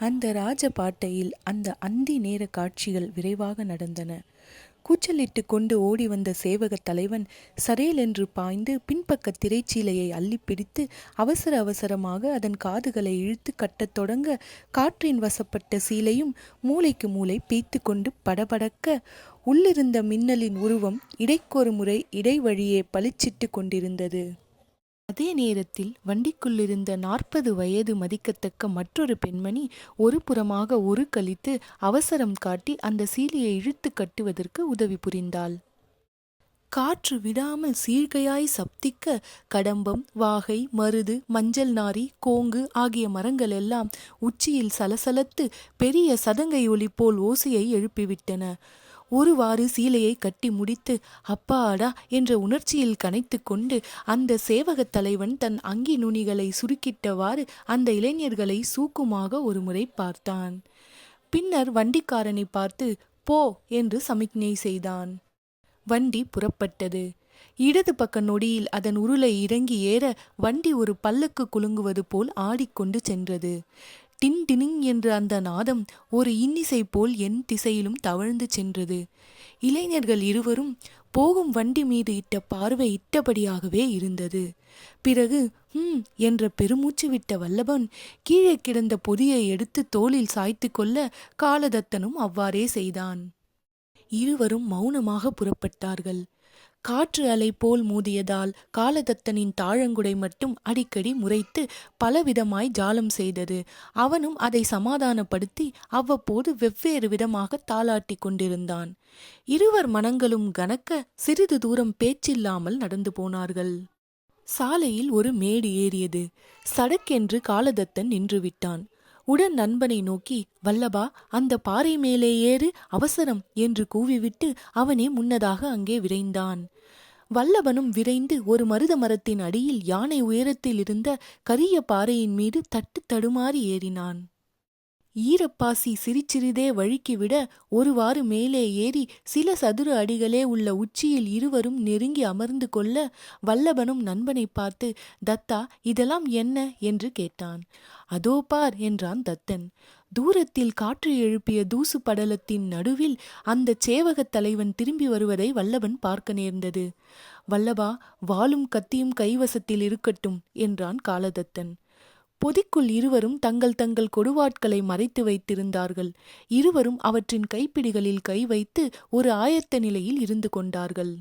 அந்த ராஜபாட்டையில் அந்த அந்தி நேர காட்சிகள் விரைவாக நடந்தன. கூச்சலிட்டு கொண்டு ஓடி வந்த சேவகத் தலைவன் சரேலென்று பாய்ந்து பின்பக்க திரைச்சீலையை அள்ளி பிடித்து அவசர அவசரமாக அதன் காதுகளை இழுத்து கட்டத் தொடங்க காற்றின் வசப்பட்ட சீலையும் மூளைக்கு மூளை பீய்த்து கொண்டு படபடக்க உள்ளிருந்த மின்னலின் உருவம் இடைக்கொரு முறை இடைவழியே பளிச்சிட்டு கொண்டிருந்தது. அதே நேரத்தில் வண்டிக்குள்ளிருந்த நாற்பது வயது மதிக்கத்தக்க மற்றொரு பெண்மணி ஒரு புறமாக ஒரு கழித்து அவசரம் காட்டி அந்த சீலையை இழுத்து கட்டுவதற்கு உதவி புரிந்தாள். காற்று விடாமல் சீர்கையாய் சப்திக்க கடம்பம் வாகை மருது மஞ்சள் நாரி கோங்கு ஆகிய மரங்கள் எல்லாம் உச்சியில் சலசலத்து பெரிய சதங்கை ஒளி போல் ஓசையை எழுப்பிவிட்டன. ஒருவாறு சீலையை கட்டி முடித்து அப்பாடா! என்ற உணர்ச்சியில் கனைத்து கொண்டு அந்த சேவகத் தலைவன் தன் அங்கி நுனிகளை சுருக்கிட்டவாறு அந்த இளைஞர்களை சூக்குமாக ஒருமுறை பார்த்தான். பின்னர் வண்டிக்காரனை பார்த்து போ! என்று சமிக்ஞை செய்தான். வண்டி புறப்பட்டது. இடது பக்க நொடியில் அதன் உருளை இறங்கி ஏற வண்டி ஒரு பல்லக்கு குலுங்குவது போல் ஆடிக்கொண்டு சென்றது. டின் டினிங் என்ற அந்த நாதம் ஒரு இன்னிசை போல் என் திசையிலும் தவழ்ந்து சென்றது. இளைஞர்கள் இருவரும் போகும் வண்டி மீது இட்ட பார்வை இட்டபடியாகவே இருந்தது. பிறகு ஹம் என்ற பெருமூச்சு விட்ட வல்லபன் கீழே கிடந்த பொதியை எடுத்து தோளில் சாய்த்து கொள்ள காலதத்தனும் அவ்வாறே செய்தான். இருவரும் மௌனமாக புறப்பட்டார்கள். காற்று அலை போல் மோதியதால் காலதத்தனின் தாழங்குடை மட்டும் அடிக்கடி முறைத்து பலவிதமாய் ஜாலம் செய்தது. அவனும் அதை சமாதானப்படுத்தி அவ்வப்போது வெவ்வேறு விதமாக தாளாட்டி கொண்டிருந்தான். இருவர் மனங்களும் கனக்க சிறிது தூரம் பேச்சில்லாமல் நடந்து போனார்கள். சாலையில் ஒரு மேடு ஏறியது. சடக்கென்று காலதத்தன் நின்றுவிட்டான். உடன் நண்பனை நோக்கி வல்லபா அந்த பாறை மேலே ஏறு அவசரம் என்று கூவிவிட்டு அவனே முன்னதாக அங்கே விரைந்தான். வல்லபனும் விரைந்து ஒரு மருத மரத்தின் அடியில் யானை உயரத்தில் இருந்த கரிய பாறையின் மீது தட்டு தடுமாறி ஏறினான். ஈரப்பாசி சிறிச்சிறிதே வழுக்கிவிட ஒருவாறு மேலே ஏறி சில சதுர அடிகளே உள்ள உச்சியில் இருவரும் நெருங்கி அமர்ந்து கொள்ள வல்லபனும் நண்பனை பார்த்து தத்தா இதெல்லாம் என்ன? என்று கேட்டான். அதோ பார் என்றான் தத்தன். தூரத்தில் காற்று எழுப்பிய தூசு படலத்தின் நடுவில் அந்த சேவகத் தலைவன் திரும்பி வருவதை வல்லவன் பார்க்க நேர்ந்தது. வல்லபா வாளும் கத்தியும் கைவசத்தில் இருக்கட்டும் என்றான் காலதத்தன். பொதிக்குள் இருவரும் தங்கள் தங்கள் கொடுவாட்களை மறைத்து வைத்திருந்தார்கள். இருவரும் அவற்றின் கைப்பிடிகளில் கை வைத்து ஒரு ஆயத்த நிலையில் இருந்து கொண்டார்கள்.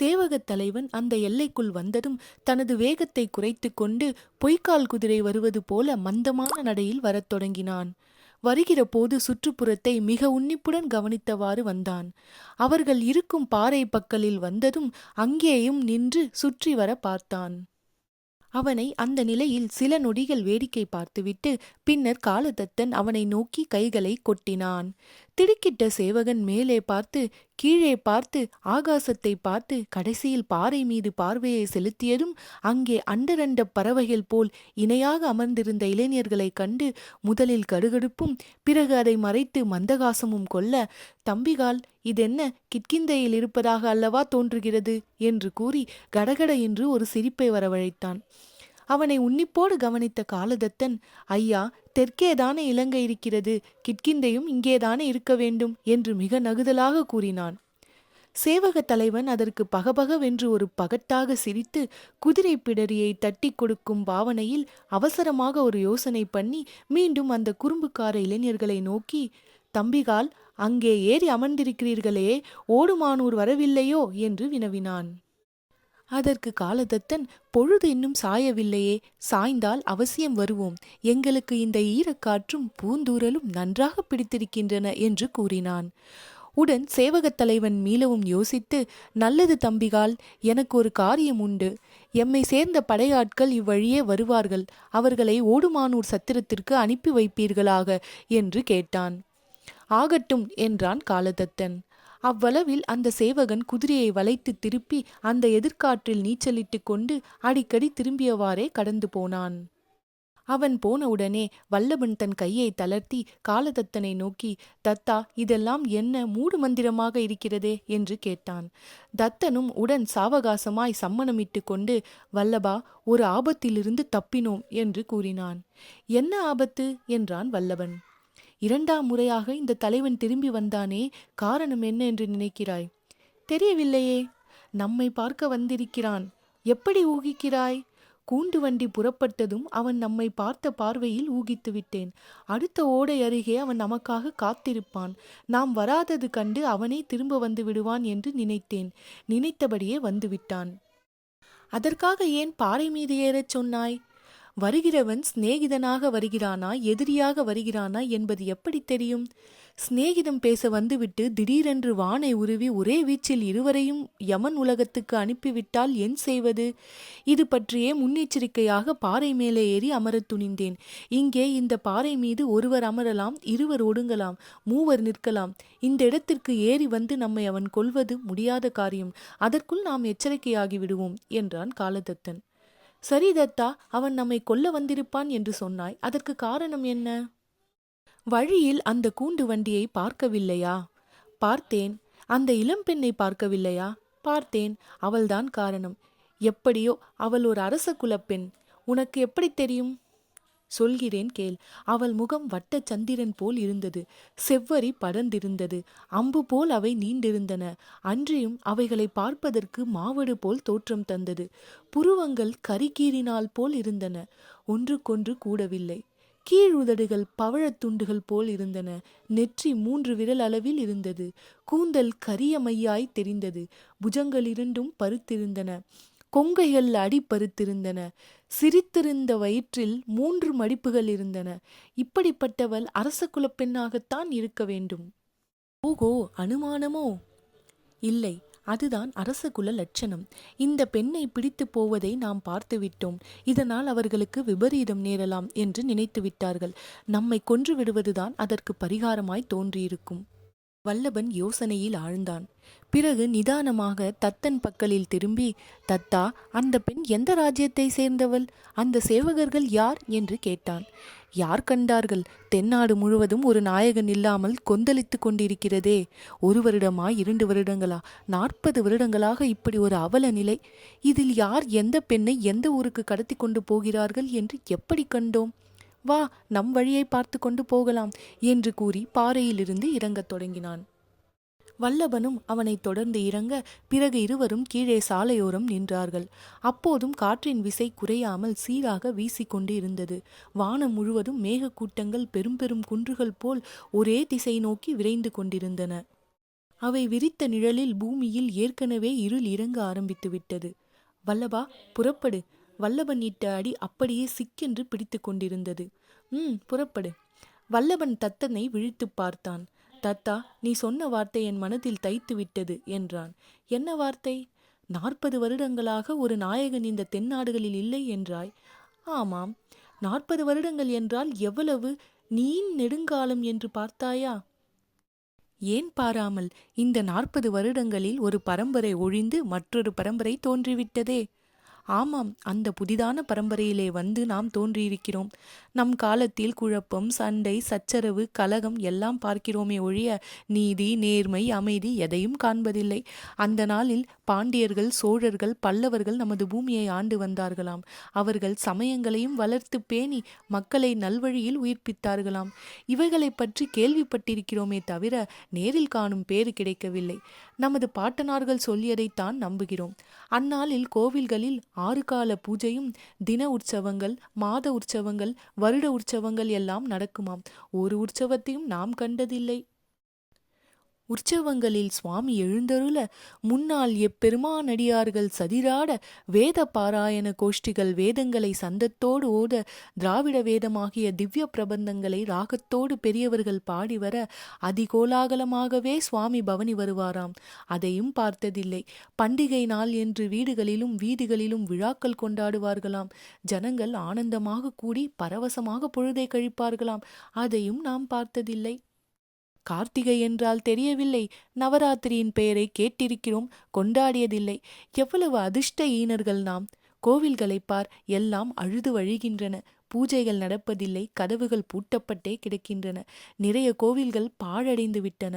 சேவகத் தலைவன் அந்த எல்லைக்குள் வந்ததும் தனது வேகத்தை குறைத்து கொண்டு பொய்க்கால் குதிரை வருவது போல மந்தமான நடையில் வரத் தொடங்கினான். வருகிற போது சுற்றுப்புறத்தை மிக உன்னிப்புடன் கவனித்தவாறு வந்தான். அவர்கள் இருக்கும் பாறை பக்கலில் வந்ததும் அங்கேயும் நின்று சுற்றி வர பார்த்தான். அவனை அந்த நிலையில் சில நொடிகள் வேடிக்கை பார்த்துவிட்டு பின்னர் காலதத்தன் அவனை நோக்கி கைகளை கொட்டினான். திடுக்கிட்ட சேவகன் மேலே பார்த்து கீழே பார்த்து ஆகாசத்தை பார்த்து கடைசியில் பாறை மீது பார்வையை செலுத்தியதும் அங்கே அண்டரண்ட பறவைகள் போல் இணையாக அமர்ந்திருந்த இளைஞர்களைக் கண்டு முதலில் கடுகடுப்பும் பிறகு அதை மறைத்து மந்தகாசமும் கொள்ள தம்பிகால் இதென்ன கிட்கிந்தையில் இருப்பதாக அல்லவா தோன்றுகிறது? என்று கூறி கடகட என்று ஒரு சிரிப்பை வரவழைத்தான். அவனை உன்னிப்போடு கவனித்த காலதத்தன் ஐயா தெற்கேதானே இலங்கை இருக்கிறது கிட்கிந்தையும் இங்கேதானே இருக்க வேண்டும் என்று மிக நகுதலாக கூறினான். சேவக தலைவன் அதற்கு பகபகவென்று ஒரு பகட்டாக சிரித்து குதிரை பிடரியை தட்டி கொடுக்கும் பாவனையில் அவசரமாக ஒரு யோசனை பண்ணி மீண்டும் அந்த குறும்புக்கார இளைஞர்களை நோக்கி தம்பிகால் அங்கே ஏறி அமர்ந்திருக்கிறீர்களே ஓடுமானூர் வரவில்லையோ? என்று வினவினான். அதற்கு காலதத்தன் பொழுது இன்னும் சாயவில்லையே சாய்ந்தால் அவசியம் வருவோம். எங்களுக்கு இந்த ஈரக்காற்றும் பூந்தூரலும் நன்றாக பிடித்திருக்கின்றன என்று கூறினான். உடன் சேவகத் தலைவன் மீளவும் யோசித்து நல்லது தம்பிகால் எனக்கு ஒரு காரியம் உண்டு. எம்மை சேர்ந்த படையாட்கள் இவ்வழியே வருவார்கள். அவர்களை ஓடுமானூர் சத்திரத்திற்கு அனுப்பி வைப்பீர்களாக? என்று கேட்டான். ஆகட்டும் என்றான் காலதத்தன். அவ்வளவில் அந்த சேவகன் குதிரையை வளைத்து திருப்பி அந்த எதிர்காற்றில் நீச்சலிட்டு கொண்டு அடிக்கடி திரும்பியவாறே கடந்து போனான். அவன் போனவுடனே வல்லபன் தன் கையை தளர்த்தி காலதத்தனை நோக்கி தத்தா இதெல்லாம் என்ன மூடு மந்திரமாக இருக்கிறதே? என்று கேட்டான். தத்தனும் உடன் சாவகாசமாய் சம்மணமிட்டு கொண்டு வல்லபா ஒரு ஆபத்திலிருந்து தப்பினோம் என்று கூறினான். என்ன ஆபத்து? என்றான் வல்லவன் இரண்டாம் முறையாக இந்த தலைவன் திரும்பி வந்தானே காரணம் என்ன என்று நினைக்கிறாய்? தெரியவில்லையே. நம்மை பார்க்க வந்திருக்கிறான். எப்படி ஊகிக்கிறாய்? கூண்டு வண்டி புறப்பட்டதும் அவன் நம்மை பார்த்த பார்வையில் ஊகித்து விட்டேன். அடுத்த ஓடை அருகே அவன் நமக்காக காத்திருப்பான். நாம் வராதது கண்டு அவனே திரும்ப வந்து விடுவான் என்று நினைத்தேன். நினைத்தபடியே வந்துவிட்டான் அதற்காக ஏன் பாறை மீது ஏறச் சொன்னாய்? வருகிறவன் சிநேகிதனாக வருகிறானா எதிரியாக வருகிறானா என்பது எப்படி தெரியும்? சிநேகிதம் பேச வந்துவிட்டு திடீரென்று வானை உருவி ஒரே வீச்சில் இருவரையும் யமன் உலகத்துக்கு அனுப்பிவிட்டால் என் செய்வது? இது பற்றியே முன்னெச்சரிக்கையாக பாறை மேலே ஏறி அமரத் துணிந்தேன். இங்கே இந்த பாறை மீது ஒருவர் அமரலாம் இருவர் ஒடுங்கலாம் மூவர் நிற்கலாம். இந்த இடத்திற்கு ஏறி வந்து நம்மை அவன் கொல்வது முடியாத காரியம். அதற்குள் நாம் எச்சரிக்கையாகிவிடுவோம் என்றான் காலதத்தன். சரி தத்தா அவன் நம்மை கொல்ல வந்திருப்பான் என்று சொன்னாய். அதற்கு காரணம் என்ன? வழியில் அந்த கூண்டு வண்டியை பார்க்கவில்லையா? பார்த்தேன். அந்த இளம்பெண்ணை பார்க்கவில்லையா? பார்த்தேன். அவள்தான் காரணம். எப்படியோ அவள் ஒரு அரச குலப்பெண் உனக்கு எப்படி தெரியும்? சொல்கிறேன் கேள். அவள் முகம் வட்ட சந்திரன் போல் இருந்தது. செவ்வரி படர்ந்திருந்தது. அம்பு போல் அவை நீண்டிருந்தன. அன்றியும் அவைகளை பார்ப்பதற்கு மாவடு போல் தோற்றம் தந்தது. புருவங்கள் கரிகீறினால் போல் இருந்தன. ஒன்றுக்கொன்று கூடவில்லை. கீழுதடுகள் பவழத் துண்டுகள் போல் இருந்தன. நெற்றி மூன்று விரல் அளவில் இருந்தது. கூந்தல் கரியமையாய் தெரிந்தது. புஜங்கள் இரண்டும் பருத்திருந்தன. கொங்கைகள் அடி பருத்திருந்தன சிரித்திருந்த வயிற்றில் மூன்று மடிப்புகள் இருந்தன. இப்படிப்பட்டவள் அரச குலப்பெண்ணாகத்தான் இருக்க வேண்டும். ஓகோ அனுமானமோ? இல்லை அதுதான் அரசகுல லட்சணம். இந்த பெண்ணை பிடித்து போவதை நாம் பார்த்துவிட்டோம் இதனால் அவர்களுக்கு விபரீதம் நேரலாம் என்று நினைத்து விட்டார்கள். நம்மை கொன்று விடுவதுதான் அதற்கு பரிகாரமாய் தோன்றியிருக்கும். வல்லபன் யோசனையில் ஆழ்ந்தான். பிறகு நிதானமாக தத்தன் பக்கலில் திரும்பி தத்தா அந்த பெண் எந்த ராஜ்யத்தை சேர்ந்தவள்? அந்த சேவகர்கள் யார்? என்று கேட்டான். யார் கண்டார்கள்? தென்னாடு முழுவதும் ஒரு நாயகன் இல்லாமல் கொந்தளித்து கொண்டிருக்கிறதே. ஒரு வருடமா இரண்டு வருடங்களா நாற்பது வருடங்களாக இப்படி ஒரு அவல நிலை. இதில் யார் எந்த பெண்ணை எந்த ஊருக்கு கடத்தி கொண்டு போகிறார்கள் என்று எப்படி கண்டோம்? வா நம் வழியை பார்த்து கொண்டு போகலாம் என்று கூறி பாறையிலிருந்து இறங்கத் தொடங்கினான். வல்லபனும் அவனை தொடர்ந்து இறங்க பிறகு இருவரும் கீழே சாலையோரம் நின்றார்கள். அப்போதும் காற்றின் விசை குறையாமல் சீராக வீசிக்கொண்டு இருந்தது வானம் முழுவதும் மேகக்கூட்டங்கள் பெரும் பெரும் குன்றுகள் போல் ஒரே திசை நோக்கி விரைந்து கொண்டிருந்தன. அவை விரித்த நிழலில் பூமியில் ஏற்கனவே இருள் இறங்க ஆரம்பித்து விட்டது வல்லபா புறப்படு. வல்லபன் இட்ட அடி அப்படியே சிக்கென்று பிடித்து கொண்டிருந்தது. ம் புறப்படு. வல்லபன் தத்தனை விழித்துப் பார்த்தான். தத்தா நீ சொன்ன வார்த்தை என் மனதில் தைத்து விட்டது என்றான். என்ன வார்த்தை? நாற்பது வருடங்களாக ஒரு நாயகன் இந்த தென்னாடுகளில் இல்லை என்றாய். ஆமாம். நாற்பது வருடங்கள் என்றால் எவ்வளவு? நீ நெடுங்காலம் என்று பார்த்தாயா? ஏன் பாராமல்? இந்த நாற்பது வருடங்களில் ஒரு பரம்பரை ஒழிந்து மற்றொரு பரம்பரை தோன்றிவிட்டதே. ஆமாம் அந்த புதிதான பரம்பரையிலே வந்து நாம் தோன்றியிருக்கிறோம். நம் காலத்தில் குழப்பம் சண்டை சச்சரவு கலகம் எல்லாம் பார்க்கிறோமே ஒழிய நீதி நேர்மை அமைதி எதையும் காண்பதில்லை. அந்த நாளில் பாண்டியர்கள் சோழர்கள் பல்லவர்கள் நமது பூமியை ஆண்டு வந்தார்களாம். அவர்கள் சமயங்களையும் வளர்த்து பேணி மக்களை நல்வழியில் உயிர்ப்பித்தார்களாம். இவைகளை பற்றி கேள்விப்பட்டிருக்கிறோமே தவிர நேரில் காணும் பேறு கிடைக்கவில்லை. நமது பாட்டனார்கள் சொல்லியதைத்தான் நம்புகிறோம். அந்நாளில் கோவில்களில் ஆறு கால பூஜையும் தின உற்சவங்கள் மாத உற்சவங்கள் வருட உற்சவங்கள் எல்லாம் நடக்குமாம். ஒரு உற்சவத்தையும் நாம் கண்டதில்லை. உற்சவங்களில் சுவாமி எழுந்தருள முன்னால் எப்பெருமானடியார்கள் சதிராட வேத பாராயண கோஷ்டிகள் வேதங்களை சந்தத்தோடு ஓத திராவிட வேதமாகிய திவ்ய பிரபந்தங்களை ராகத்தோடு பெரியவர்கள் பாடி வர அதிகோலாகலமாகவே சுவாமி பவனி வருவாராம். அதையும் பார்த்ததில்லை. பண்டிகை நாள் என்று வீடுகளிலும் வீதிகளிலும் விழாக்கள் கொண்டாடுவார்களாம். ஜனங்கள் ஆனந்தமாக கூடி பரவசமாக பொழுதை கழிப்பார்களாம். அதையும் நாம் பார்த்ததில்லை. கார்த்திகை என்றால் தெரியவில்லை. நவராத்திரியின் பெயரை கேட்டிருக்கிறோம் கொண்டாடியதில்லை. எவ்வளவு அதிர்ஷ்ட ஈனர்கள் நாம். கோவில்களை பார் எல்லாம் அழுது வழிகின்றன. பூஜைகள் நடப்பதில்லை கதவுகள் பூட்டப்பட்டே கிடக்கின்றன. நிறைய கோவில்கள் பாழடைந்து விட்டன.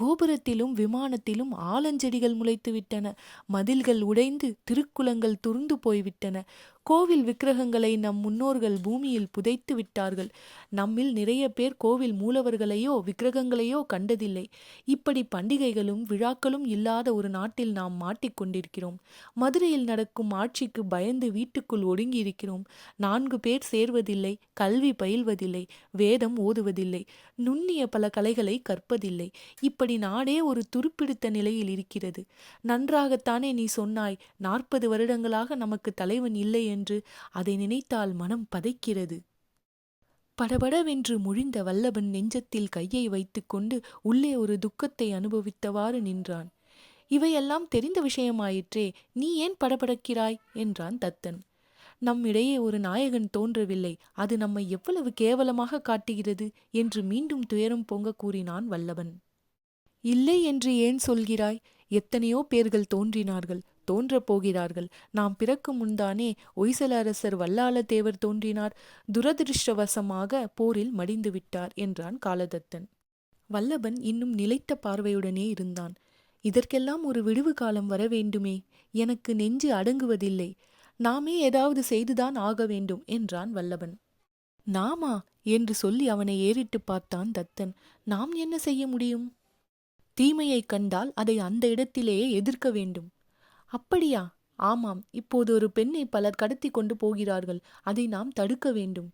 கோபுரத்திலும் விமானத்திலும் ஆலஞ்செடிகள் முளைத்து விட்டன. மதில்கள் உடைந்து திருக்குளங்கள் துருந்து போய்விட்டன. கோவில் விக்கிரகங்களை நம் முன்னோர்கள் பூமியில் புதைத்து விட்டார்கள். நம்மில் நிறைய பேர் கோவில் மூலவர்களையோ விக்கிரகங்களையோ கண்டதில்லை. இப்படி பண்டிகைகளும் விழாக்களும் இல்லாத ஒரு நாட்டில் நாம் மாட்டிக்கொண்டிருக்கிறோம் மதுரையில் நடக்கும் ஆட்சிக்கு பயந்து வீட்டுக்குள் ஒடுங்கி இருக்கிறோம் நான்கு பேர் சேர்வதில்லை கல்வி பயில்வதில்லை வேதம் ஓதுவதில்லை நுண்ணிய பல கலைகளை கற்பதில்லை. இப்படி நாடே ஒரு துருப்பிடித்த நிலையில் இருக்கிறது. நன்றாகத்தானே நீ சொன்னாய் நாற்பது வருடங்களாக நமக்கு தலைவன் இல்லை என்று. அதை நினைத்தால் மனம் பதைக்கிறது. படபடவென்று முழிந்த வல்லபன் நெஞ்சத்தில் கையை வைத்துக்கொண்டு உள்ளே ஒரு துக்கத்தை அனுபவித்தவாறு நின்றான். இவையெல்லாம் தெரிந்த விஷயமாயிற்றே நீ ஏன் படபடக்கிறாய்? என்றான் தத்தன். நம்மிடையே ஒரு நாயகன் தோன்றவில்லை அது நம்மை எவ்வளவு கேவலமாக காட்டுகிறது? என்று மீண்டும் துயரம் பொங்க கூறினான் வல்லவன் இல்லை என்று ஏன் சொல்கிறாய்? எத்தனையோ பேர்கள் தோன்றினார்கள் தோன்றப் போகிறார்கள். நாம் பிறக்கும் முன்தானே ஒய்சல அரசர் தேவர் தோன்றினார். துரதிருஷ்டவசமாக போரில் மடிந்து விட்டார் என்றான் காலதத்தன். வல்லபன் இன்னும் நிலைத்த பார்வையுடனே இருந்தான். இதற்கெல்லாம் ஒரு விடுவு காலம் வர வேண்டுமே. எனக்கு நெஞ்சு அடங்குவதில்லை. நாமே ஏதாவது செய்துதான் ஆக வேண்டும் என்றான் வல்லபன். நாமா? என்று சொல்லி அவனை ஏறிட்டு பார்த்தான் தத்தன். நாம் என்ன செய்ய முடியும்? தீமையைக் கண்டால் அதை அந்த இடத்திலேயே எதிர்க்க வேண்டும். அப்படியா? ஆமாம் இப்போது ஒரு பெண்ணை பலர் கடத்தி கொண்டு போகிறார்கள். அதை நாம் தடுக்க வேண்டும்.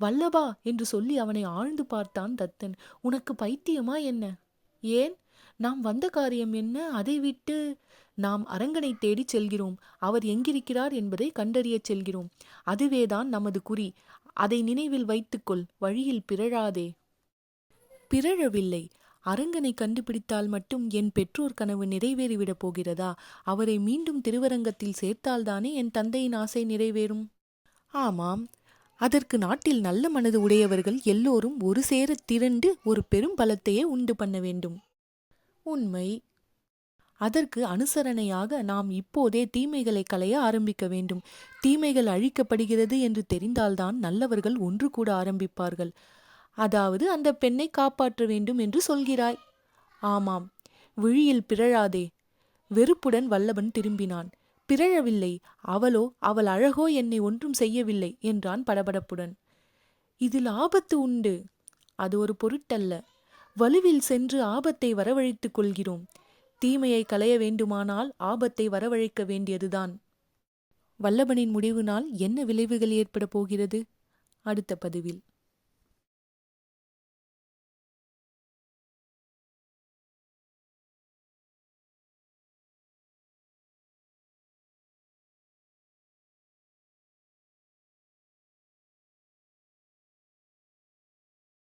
வல்லபா என்று சொல்லி அவனை ஆழ்ந்து பார்த்தான் தத்தன். உனக்கு பைத்தியமா என்ன? ஏன்? நாம் வந்த காரியம் என்ன? அதை விட்டு நாம் அரங்கனை தேடிச் செல்கிறோம். அவர் எங்கிருக்கிறார் என்பதை கண்டறியச் செல்கிறோம். அதுவேதான் நமது குறி. அதை நினைவில் வைத்துக்கொள். வழியில் பிறழாதே. பிறழவில்லை. அரங்கனை கண்டுபிடித்தால் மட்டும் என் பெற்றோர் கனவு நிறைவேறிவிடப் போகிறதா? அவரை மீண்டும் திருவரங்கத்தில் சேர்த்தால்தானே என் தந்தையின் ஆசை நிறைவேறும்? ஆமாம். அதற்கு நாட்டில் நல்ல மனது உடையவர்கள் எல்லோரும் ஒரு சேர திரண்டு ஒரு பெரும் பலத்தையே உண்டு பண்ண வேண்டும். உண்மை. அதற்கு அனுசரணையாக நாம் இப்போதே தீமைகளை களைய ஆரம்பிக்க வேண்டும். தீமைகள் அழிக்கப்படுகிறது என்று தெரிந்தால்தான் நல்லவர்கள் ஒன்று கூட ஆரம்பிப்பார்கள். அதாவது அந்த பெண்ணை காப்பாற்ற வேண்டும் என்று சொல்கிறாய். ஆமாம் விழியில் பிறழாதே. வெறுப்புடன் வல்லவன் திரும்பினான். பிறழவில்லை அவளோ அவள் அழகோ என்னை ஒன்றும் செய்யவில்லை என்றான் படபடப்புடன். இதில் ஆபத்து உண்டு. அது ஒரு பொருட்டல்ல. வலுவில் சென்று ஆபத்தை வரவழைத்துக் கொள்கிறோம். தீமையை களைய வேண்டுமானால் ஆபத்தை வரவழைக்க வேண்டியதுதான். வல்லபனின் முடிவினால் என்ன விளைவுகள் ஏற்பட போகிறது? அடுத்த பதிவில்.